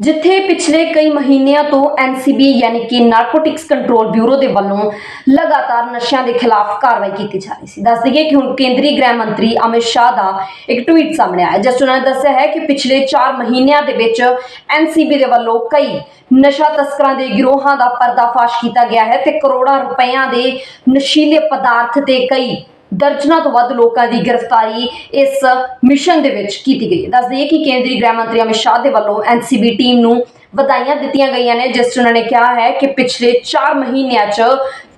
ਜਿੱਥੇ ਪਿਛਲੇ ਕਈ ਮਹੀਨਿਆਂ ਤੋਂ ਐਨਸੀਬੀ ਯਾਨੀ ਕਿ ਨਾਰਕੋਟਿਕਸ ਕੰਟਰੋਲ ਬਿਊਰੋ ਦੇ ਵੱਲੋਂ ਲਗਾਤਾਰ ਨਸ਼ਿਆਂ ਦੇ ਖਿਲਾਫ ਕਾਰਵਾਈ ਕੀਤੀ ਜਾ ਰਹੀ ਸੀ। ਦੱਸ ਦਈਏ ਕਿ ਹੁਣ ਕੇਂਦਰੀ ਗ੍ਰਹਿ ਮੰਤਰੀ ਅਮਿਤ ਸ਼ਾਹ ਦਾ ਇੱਕ ਟਵੀਟ ਸਾਹਮਣੇ ਆਇਆ, ਜਿਸ 'ਚ ਉਹਨਾਂ ਨੇ ਦੱਸਿਆ ਹੈ ਕਿ ਪਿਛਲੇ 4 ਮਹੀਨਿਆਂ ਦੇ ਵਿੱਚ ਐਨਸੀਬੀ ਦੇ ਵੱਲੋਂ ਕਈ ਨਸ਼ਾ ਤਸਕਰਾਂ ਦੇ ਗਿਰੋਹਾਂ ਦਾ ਪਰਦਾਫਾਸ਼ ਕੀਤਾ ਗਿਆ ਹੈ ਤੇ ਕਰੋੜਾਂ ਰੁਪਈਆਂ ਦੇ ਨਸ਼ੀਲੇ ਪਦਾਰਥ ਤੇ ਕਈ ਦਰਜਨਾਂ ਤੋਂ ਵੱਧ ਲੋਕਾਂ ਦੀ ਗ੍ਰਿਫਤਾਰੀ ਇਸ ਮਿਸ਼ਨ ਦੇ ਵਿੱਚ ਕੀਤੀ ਗਈ ਹੈ। ਦੱਸ ਦਈਏ ਕਿ ਕੇਂਦਰੀ ਗ੍ਰਹਿ ਮੰਤਰੀ ਅਮਿਤ ਸ਼ਾਹ ਦੇ ਵੱਲੋਂ ਐਨਸੀਬੀ ਟੀਮ ਨੂੰ ਵਧਾਈਆਂ ਦਿੱਤੀਆਂ ਗਈਆਂ ਨੇ, ਜਿਸ 'ਚ ਉਹਨਾਂ ਨੇ ਕਿਹਾ ਹੈ ਕਿ ਪਿਛਲੇ 4 ਮਹੀਨਿਆਂ 'ਚ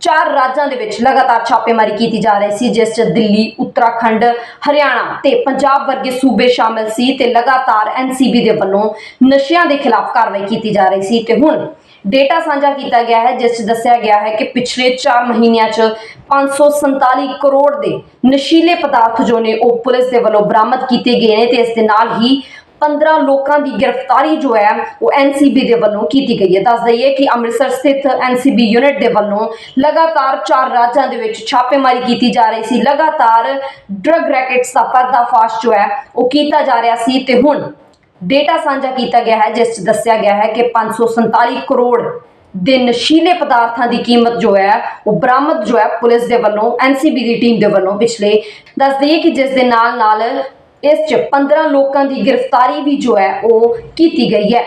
ਚਾਰ ਰਾਜਾਂ ਦੇ ਵਿੱਚ ਲਗਾਤਾਰ ਛਾਪੇਮਾਰੀ ਕੀਤੀ ਜਾ ਰਹੀ ਸੀ, ਜਿਸ 'ਚ ਦਿੱਲੀ, ਉੱਤਰਾਖੰਡ, ਹਰਿਆਣਾ ਤੇ ਪੰਜਾਬ ਵਰਗੇ ਸੂਬੇ ਸ਼ਾਮਲ ਸੀ ਤੇ ਲਗਾਤਾਰ ਐਨਸੀਬੀ ਦੇ ਵੱਲੋਂ ਨਸ਼ਿਆਂ ਦੇ ਖਿਲਾਫ ਕਾਰਵਾਈ ਕੀਤੀ ਜਾ ਰਹੀ ਸੀ। ਤੇ ਹੁਣ ਡੇਟਾ ਸਾਂਝਾ ਕੀਤਾ ਗਿਆ ਹੈ, ਜਿਸ 'ਚ ਦੱਸਿਆ ਗਿਆ ਹੈ ਕਿ ਪਿਛਲੇ 4 ਮਹੀਨਿਆਂ 'ਚ 547 ਕਰੋੜ ਦੇ ਨਸ਼ੀਲੇ ਪਦਾਰਥ ਜੋ ਨੇ ਉਹ ਪੁਲਿਸ ਦੇ ਵੱਲੋਂ ਬਰਾਮਦ ਕੀਤੇ ਗਏ ਨੇ ਤੇ ਇਸ ਦੇ ਨਾਲ ਹੀ 15 ਲੋਕਾਂ ਦੀ ਗ੍ਰਿਫਤਾਰੀ ਜੋ ਹੈ, ਉਹ ਐਨਸੀਬੀ ਦੇ ਵੱਲੋਂ ਕੀਤੀ ਗਈ ਹੈ। ਦੱਸ ਦਈਏ ਕਿ ਅੰਮ੍ਰਿਤਸਰ ਸਥਿਤ ਐਨਸੀਬੀ ਯੂਨਿਟ ਦੇ ਵੱਲੋਂ ਲਗਾਤਾਰ ਚਾਰ ਰਾਜਾਂ ਦੇ ਵਿੱਚ ਛਾਪੇਮਾਰੀ ਕੀਤੀ ਜਾ ਰਹੀ ਸੀ। ਲਗਾਤਾਰ ਡਰੱਗ ਰੈਕੇਟਸ ਦਾ ਪਰਦਾਫਾਸ਼ ਜੋ ਹੈ, ਉਹ ਕੀਤਾ ਜਾ ਰਿਹਾ ਸੀ ਤੇ ਹੁਣ ਡੇਟਾ ਸਾਂਝਾ ਕੀਤਾ ਗਿਆ ਹੈ, ਜਿਸ 'ਚ ਦੱਸਿਆ ਗਿਆ ਹੈ ਕਿ 547 ਕਰੋੜ ਦੇ ਨਸ਼ੀਲੇ ਪਦਾਰਥਾਂ ਦੀ ਕੀਮਤ ਜੋ ਹੈ, ਉਹ ਬਰਾਮਦ ਜੋ ਹੈ ਪੁਲਿਸ ਦੇ ਵੱਲੋਂ ਐਨਸੀਬੀ ਦੀ ਟੀਮ ਦੇ ਵੱਲੋਂ ਪਿਛਲੇ ਦੱਸ ਦਈਏ ਕਿ ਜਿਸ ਦੇ ਨਾਲ ਨਾਲ ਇਸ 'ਚ 15 ਲੋਕਾਂ ਦੀ ਗ੍ਰਿਫਤਾਰੀ ਵੀ ਜੋ ਹੈ, ਉਹ ਕੀਤੀ ਗਈ ਹੈ।